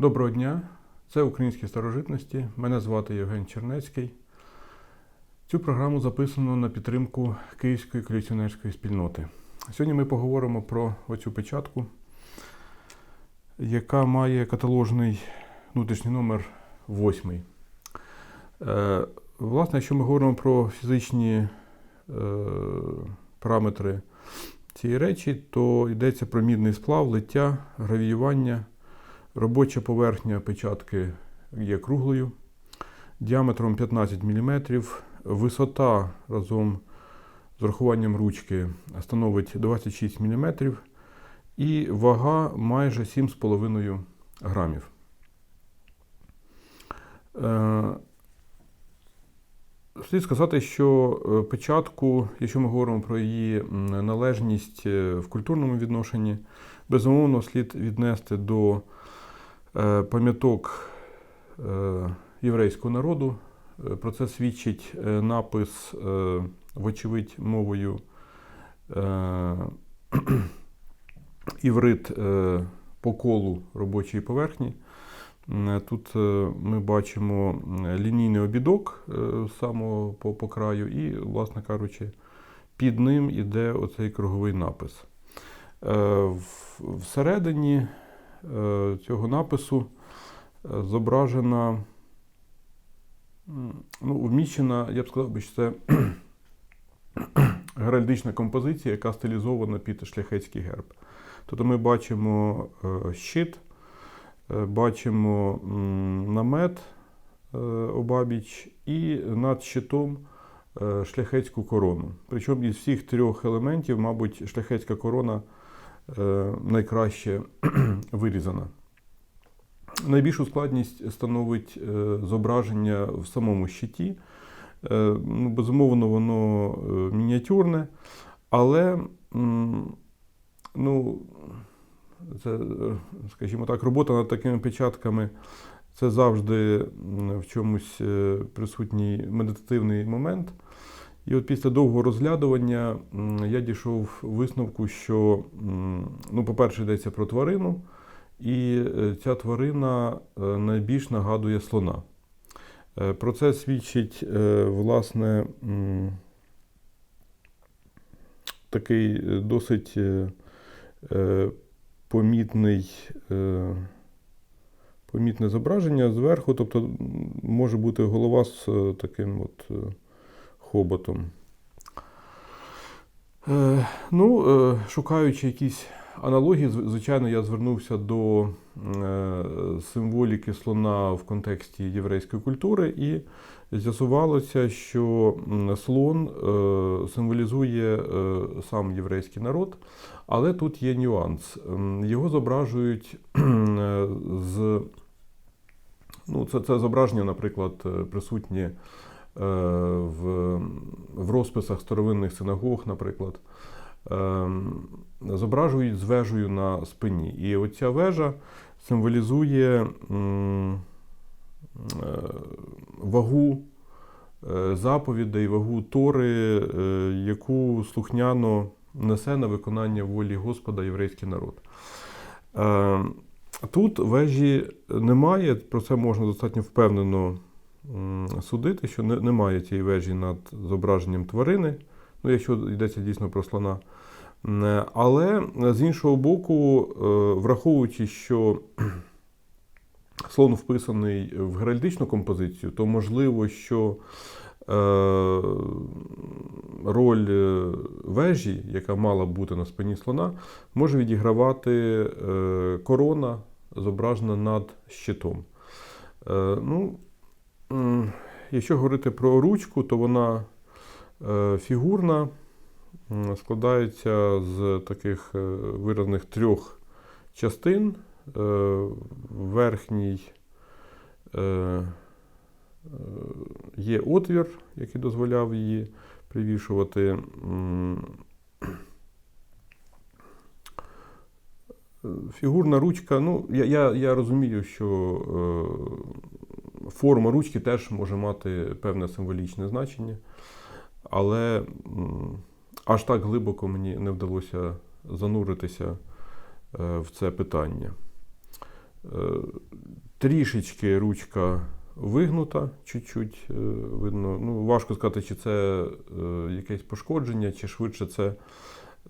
Доброго дня, це Українські старожитності. Мене звати Євген Чернецький. Цю програму записано на підтримку Київської колекціонерської спільноти. Сьогодні ми поговоримо про оцю печатку, яка має каталожний внутрішній номер 8. Е, власне, якщо ми говоримо про фізичні е, параметри цієї речі, то йдеться про мідний сплав, лиття, гравіювання. Робоча поверхня печатки є круглою, діаметром 15 мм, висота разом з рахуванням ручки становить 26 мм і вага майже 7,5 грамів. Е, Слід сказати, що е, печатку, якщо ми говоримо про її належність е, в культурному відношенні, безумовно слід віднести до пам'яток е, єврейського народу. Е, Про це свідчить е, напис, е, вочевидь, мовою е, іврит е, по колу робочої поверхні. Тут е, ми бачимо лінійний обідок е, самого по, по краю, і, власне кажучи, під ним іде оцей круговий напис. Е, Всередині е, цього напису е, зображена, ну, вміщена, я б сказав, що це геральдична композиція, яка стилізована під шляхетський герб. Тобто ми бачимо е, щит, е, бачимо намет е, обабіч і над щитом е, шляхетську корону. Причому із всіх трьох елементів, мабуть, шляхетська корона е, найкраще вирізана. Найбільшу складність становить е, зображення в самому щиті. Е, ну, безумовно, воно е, мініатюрне, але ну, це, е, скажімо так, робота над такими печатками це завжди в чомусь е, присутній медитативний момент. І от після довгого розглядування я дійшов висновку, що, ну, по-перше, йдеться про тварину, і е, ця тварина е, найбільш нагадує слона. Е, Про це свідчить, власне, такий досить помітний, помітне зображення зверху, тобто може бути голова з таким от хоботом. Е, Ну, е, шукаючи якісь аналогії, звичайно, я звернувся до е, символіки слона в контексті єврейської культури, і з'ясувалося, що слон е, символізує е, сам єврейський народ, але тут є нюанс. Його зображують е, з. Ну, це, це зображення, наприклад, е, присутнє в, в розписах старовинних синагог, наприклад, ем, зображують з вежею на спині. І оця вежа символізує е, вагу е, заповідей, вагу Тори, е, яку слухняно несе на виконання волі Господа єврейський народ. Е, Тут вежі немає, про це можна достатньо впевнено судити, що немає цієї вежі над зображенням тварини, ну, якщо йдеться дійсно про слона. Але з іншого боку, е, враховуючи, що слон вписаний в геральдичну композицію, то можливо, що е, роль е, вежі, яка мала бути на спині слона, може відігравати корона, зображена над щитом. Ну, якщо говорити про ручку, то вона е, фігурна, складається з таких е, виразних трьох частин. Е, Верхній є отвір, який дозволяв її привішувати. Фігурна ручка, ну, я, я, я розумію, що форма ручки теж може мати певне символічне значення, але аж так глибоко мені не вдалося зануритися е, в це питання. Е, Трішечки ручка вигнута, чуть-чуть е, видно. Ну, важко сказати, чи це якесь пошкодження, чи швидше це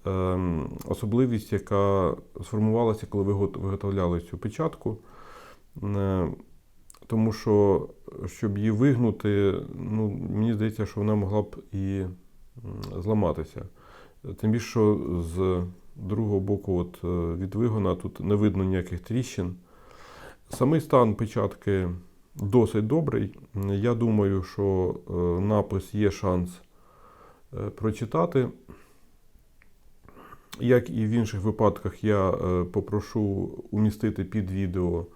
ем, особливість, яка сформувалася, коли вигот- виготовляли цю печатку. Тому що, щоб її вигнути, ну, мені здається, що вона могла б і зламатися. Тим більше, що з другого боку, от, е, від вигона, тут не видно ніяких тріщин. Самий стан печатки досить добрий. Я думаю, що е, напис є шанс е, прочитати. Як і в інших випадках, я попрошу умістити під відео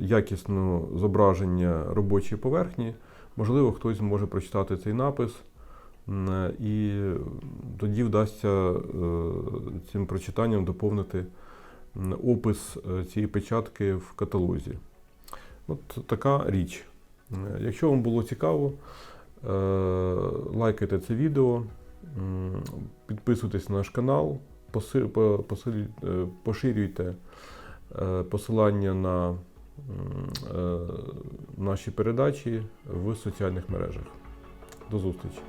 якісне зображення робочої поверхні. Можливо, хтось зможе прочитати цей напис, і тоді вдасться е, цим прочитанням доповнити опис е, цієї печатки в каталозі. От така річ. Е, Якщо вам було цікаво, е, лайкайте це відео, підписуйтесь на наш канал, е, поширюйте е, посилання на е, наші передачі в соціальних мережах. До зустрічі!